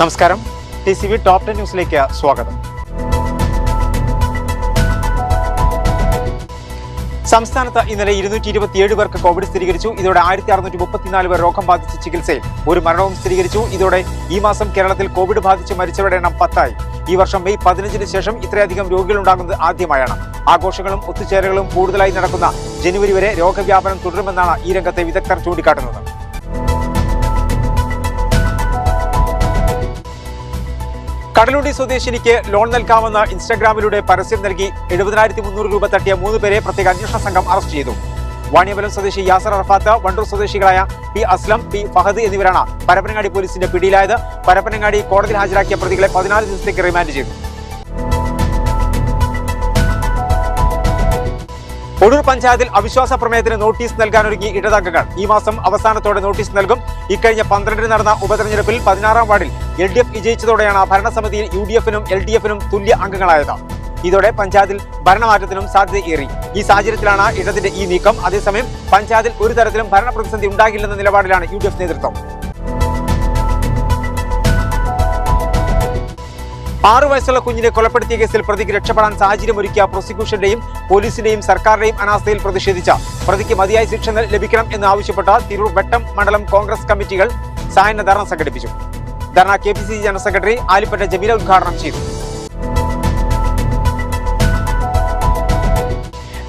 നമസ്കാരം. T C V top ten ന്യൂസിലേക്ക് സ്വാഗതം. സംസ്ഥാനത്ത് ഇന്നലെ ഇരുന്നൂറ്റി ഇരുപത്തിയേഴ് പേർക്ക് കോവിഡ് സ്ഥിരീകരിച്ചു. ഇതോടെ ആയിരത്തി അറുന്നൂറ്റി മുപ്പത്തിനാല് പേർ രോഗം ബാധിച്ച് ചികിത്സയിൽ. ഒരു മരണവും സ്ഥിരീകരിച്ചു. ഇതോടെ ഈ മാസം കേരളത്തിൽ കോവിഡ് ബാധിച്ച് മരിച്ചവരുടെ എണ്ണം പത്തായി. ഈ വർഷം മെയ് പതിനഞ്ചിന് ശേഷം ഇത്രയധികം രോഗികൾ ഉണ്ടാകുന്നത് ആദ്യമായാണ്. ആഘോഷങ്ങളും ഒത്തുചേരലുകളും കൂടുതലായി നടക്കുന്ന ജനുവരി വരെ രോഗവ്യാപനം തുടരുമെന്നാണ് ഈ രംഗത്തെ വിദഗ്ധർ ചൂണ്ടിക്കാട്ടുന്നത്. കടലുണ്ടി സ്വദേശിനിക്ക് ലോൺ നൽകാമെന്ന് ഇൻസ്റ്റാഗ്രാമിലൂടെ പരസ്യം നൽകി എഴുപതിനായിരത്തി മുന്നൂറ് രൂപ തട്ടിയ മൂന്ന് പേരെ പ്രത്യേക അന്വേഷണ സംഘം അറസ്റ്റ് ചെയ്തു. വാണിയമ്പലം സ്വദേശി യാസർ അറഫാത്ത് വണ്ടൂർ സ്വദേശികളായ പി അസ്ലം പി ഫഹദ് എന്നിവരാണ് പരപ്പനങ്ങാടി പോലീസിന്റെ പിടിയിലായത്. പരപ്പനങ്ങാടി കോടതിയിൽ ഹാജരാക്കിയ പ്രതികളെ പതിനാല് ദിവസത്തേക്ക് റിമാൻഡ് ചെയ്തു. ഒടൂർ പഞ്ചായത്തിൽ അവിശ്വാസ പ്രമേയത്തിന് നോട്ടീസ് നൽകാനൊരുങ്ങി ഇടതംഗങ്ങൾ. ഈ മാസം അവസാനത്തോടെ നോട്ടീസ് നൽകും. ഇക്കഴിഞ്ഞ പന്ത്രണ്ടിന് നടന്ന ഉപതെരഞ്ഞെടുപ്പിൽ പതിനാറാം വാർഡിൽ എൽ ഡി എഫ് വിജയിച്ചതോടെയാണ് ഭരണസമിതിയിൽ യു ഡി എഫിനും എൽ ഡി എഫിനും തുല്യ അംഗങ്ങളായത്. ഇതോടെ പഞ്ചായത്തിൽ ഭരണമാറ്റത്തിനും സാധ്യതയേറി ഈ സാഹചര്യത്തിലാണ് ഇടതിന്റെ ഈ നീക്കം. അതേസമയം പഞ്ചായത്തിൽ ഒരു തരത്തിലും ഭരണപ്രതിസന്ധി ഉണ്ടാകില്ലെന്ന നിലപാടിലാണ് യു നേതൃത്വം. ആറു വയസ്സുള്ള കുഞ്ഞിനെ കൊലപ്പെടുത്തിയ കേസിൽ പ്രതിക്ക് രക്ഷപ്പെടാൻ സാഹചര്യമൊരുക്കിയ പ്രോസിക്യൂഷന്റെയും പോലീസിന്റെയും സർക്കാരിന്റെയും അനാസ്ഥയിൽ പ്രതിഷേധിച്ച പ്രതിക്ക് മതിയായ ശിക്ഷ ലഭിക്കണം എന്ന് ആവശ്യപ്പെട്ട തിരൂർ വെട്ടം മണ്ഡലം കോൺഗ്രസ് കമ്മിറ്റികൾ സായന്ന ധർണ സംഘടിപ്പിച്ചു. Dharna K general secretary Alipatta Jameela ഉദ്ഘാടനം ചെയ്തു.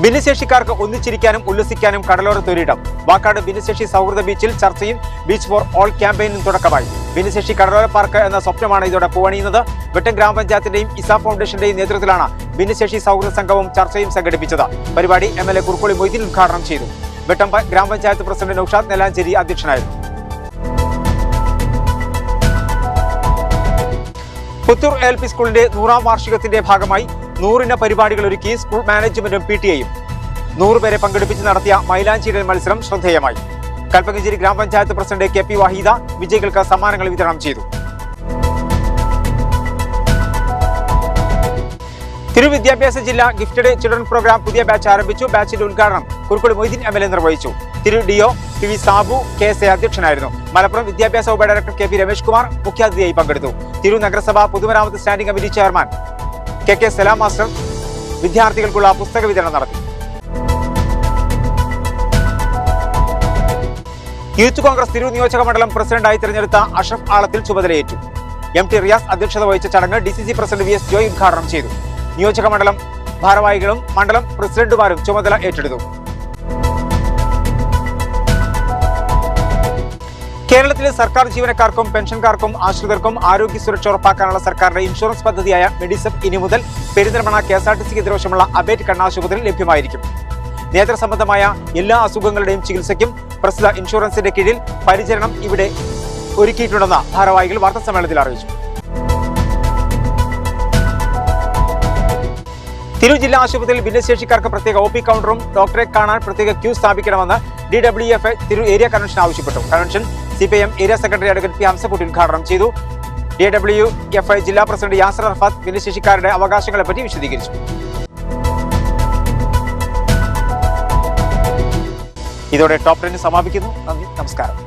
ഭിന്നശേഷിക്കാർക്ക് ഒന്നിച്ചിരിക്കാനും ഉല്ലസിക്കാനും കടലോര കടലോരത്തൊരിടം വാക്കാട് ഭിന്നശേഷി സൗഹൃദ ബീച്ചിൽ ചർച്ചയും ബീച്ച് ഫോർ ഓൾ ക്യാമ്പയിനും തുടക്കമായി. ഭിന്നശേഷി കടലോര പാർക്ക് എന്ന സ്വപ്നമാണ് ഇതോടെ പൂവണിയുന്നത്. വെട്ടം ഗ്രാമപഞ്ചായത്തിന്റെയും ഇസ ഫൗണ്ടേഷന്റെയും നേതൃത്വത്തിലാണ് ഭിന്നശേഷി സൗഹൃദ സംഘവും ചർച്ചയും സംഘടിപ്പിച്ചത്. പരിപാടി M L A Kurukkoli Moideen ഉദ്ഘാടനം ചെയ്തു. വെട്ടം ഗ്രാമപഞ്ചായത്ത് പ്രസിഡന്റ് നൌഷാദ് നെലാഞ്ചേരി അധ്യക്ഷനായിരുന്നു. പുത്തൂർ എൽ പി സ്കൂളിന്റെ നൂറാം വാർഷികത്തിന്റെ ഭാഗമായി നൂറിന പരിപാടികൾ ഒരുക്കി സ്കൂൾ മാനേജ്മെന്റും പി ടി എയും. നൂറുപേരെ പങ്കെടുപ്പിച്ച് നടത്തിയ മൈലാഞ്ചിയിലെ മത്സരം ശ്രദ്ധേയമായി. കൽപ്പകഞ്ചേരി ഗ്രാമപഞ്ചായത്ത് പ്രസിഡന്റ് കെ പി വഹീദ വിജയികൾക്ക് സമ്മാനങ്ങൾ വിതരണം ചെയ്തു. തിരുവിദ്യാഭ്യാസ ജില്ല ഗിഫ്റ്റഡ് ചിൽഡ്രൻ പ്രോഗ്രാം പുതിയ ബാച്ച് ആരംഭിച്ചു. ബാച്ചിന്റെ ഉദ്ഘാടനം Kurukkoli Moideen M L A നിർവഹിച്ചു. തിരു DO P V Sabu K S A അധ്യക്ഷനായിരുന്നു. മലപ്പുറം വിദ്യാഭ്യാസ ഉപ director K P Ramesh Kumar മുഖ്യാതിഥിയായി പങ്കെടുത്തു. തിരു നഗരസഭ പൊതുമരാമത്ത് standing committee chairman K K Salam master വിദ്യാർത്ഥികൾക്കുള്ള പുസ്തക വിതരണം നടത്തി. യൂത്ത് കോൺഗ്രസ് തിരൂർ നിയോജക മണ്ഡലം പ്രസിഡന്റായി തിരഞ്ഞെടുത്ത അഷഫ് ആളത്തിൽ ചുമതലയേറ്റു. എം ടി റിയാസ് അധ്യക്ഷത വഹിച്ച ചടങ്ങ് D C C president V S Joy ഉദ്ഘാടനം ചെയ്തു. നിയോജക മണ്ഡലം ഭാരവാഹികളും മണ്ഡലം പ്രസിഡന്റുമാരും ചുമതല ഏറ്റെടുത്തു. കേരളത്തിലെ സർക്കാർ ജീവനക്കാർക്കും പെൻഷൻകാർക്കും ആശ്രിതർക്കും ആരോഗ്യ സുരക്ഷ ഉറപ്പാക്കാനുള്ള സർക്കാരിന്റെ ഇൻഷുറൻസ് പദ്ധതിയായ മെഡിസെപ് ഇനി മുതൽ Perinthalmanna K S R T സിക്ക് എതിർവശമുള്ള അബേറ്റ് കണ്ണാശുപത്രിയിൽ ലഭ്യമായിരിക്കും. നേത്ര സംബന്ധമായ എല്ലാ അസുഖങ്ങളുടെയും ചികിത്സയ്ക്കും പ്രസ്തുത ഇൻഷുറൻസിന്റെ കീഴിൽ പരിചരണം ഇവിടെ ഒരുക്കിയിട്ടുണ്ടെന്ന് ഭാരവാഹികൾ വാർത്താസമ്മേളനത്തിൽ അറിയിച്ചു. തിരു ജില്ലാ ആശുപത്രിയിൽ ഭിന്നശേഷിക്കാർക്ക് പ്രത്യേക ഒ പി കൗണ്ടറും ഡോക്ടറെ കാണാൻ പ്രത്യേക ക്യൂ സ്ഥാപിക്കണമെന്ന് ഡി ഡബ്ല്യു എഫ് തിരു ഏരിയ കൺവെൻഷൻ ആവശ്യപ്പെട്ടു. Convention C P M area secretary advocate P Hamsakutty ഉദ്ഘാടനം ചെയ്തു. ഡി ഡബ്ല്യു എഫ് ഐ ജില്ലാ പ്രസിഡന്റ് യാസർ അർഫാത്ത് ഭിന്നശേഷിക്കാരുടെ അവകാശങ്ങളെപ്പറ്റി വിശദീകരിച്ചു. ഇതോടെ ടോപ്പ് ടെൻ സമാപിക്കുന്നു. നന്ദി നമസ്കാരം.